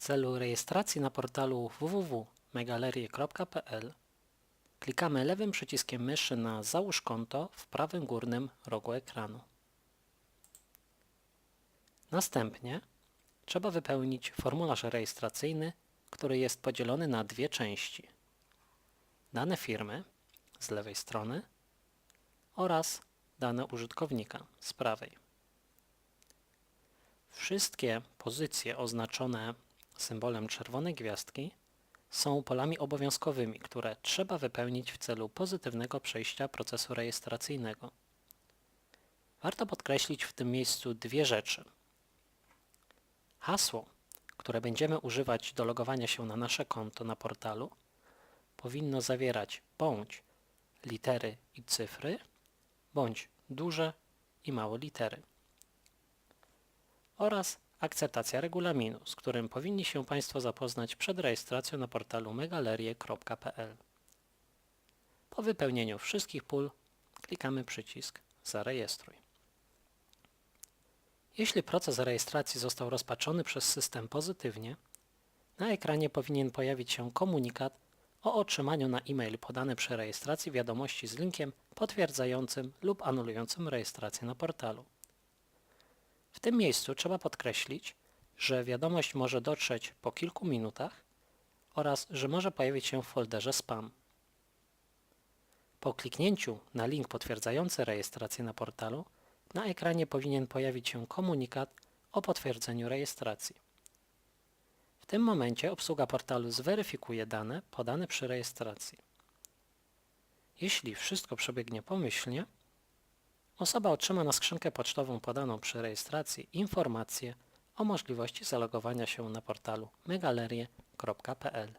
celu rejestracji na portalu www.megalerie.pl klikamy lewym przyciskiem myszy na Załóż konto w prawym górnym rogu ekranu. Następnie trzeba wypełnić formularz rejestracyjny, który jest podzielony na dwie części. Dane firmy z lewej strony oraz dane użytkownika z prawej. Wszystkie pozycje oznaczone symbolem czerwonej gwiazdki są polami obowiązkowymi, które trzeba wypełnić w celu pozytywnego przejścia procesu rejestracyjnego. Warto podkreślić w tym miejscu dwie rzeczy. Hasło, które będziemy używać do logowania się na nasze konto na portalu, powinno zawierać bądź litery i cyfry, bądź duże i małe litery oraz akceptacja regulaminu, z którym powinni się Państwo zapoznać przed rejestracją na portalu megalerie.pl. Po wypełnieniu wszystkich pól klikamy przycisk Zarejestruj. Jeśli proces rejestracji został rozpatrzony przez system pozytywnie, na ekranie powinien pojawić się komunikat o otrzymaniu na e-mail podany przy rejestracji wiadomości z linkiem potwierdzającym lub anulującym rejestrację na portalu. W tym miejscu trzeba podkreślić, że wiadomość może dotrzeć po kilku minutach oraz że może pojawić się w folderze spam. Po kliknięciu na link potwierdzający rejestrację na portalu, na ekranie powinien pojawić się komunikat o potwierdzeniu rejestracji. W tym momencie obsługa portalu zweryfikuje dane podane przy rejestracji. Jeśli wszystko przebiegnie pomyślnie, Osoba otrzyma na skrzynkę pocztową podaną przy rejestracji informację o możliwości zalogowania się na portalu megalerie.pl.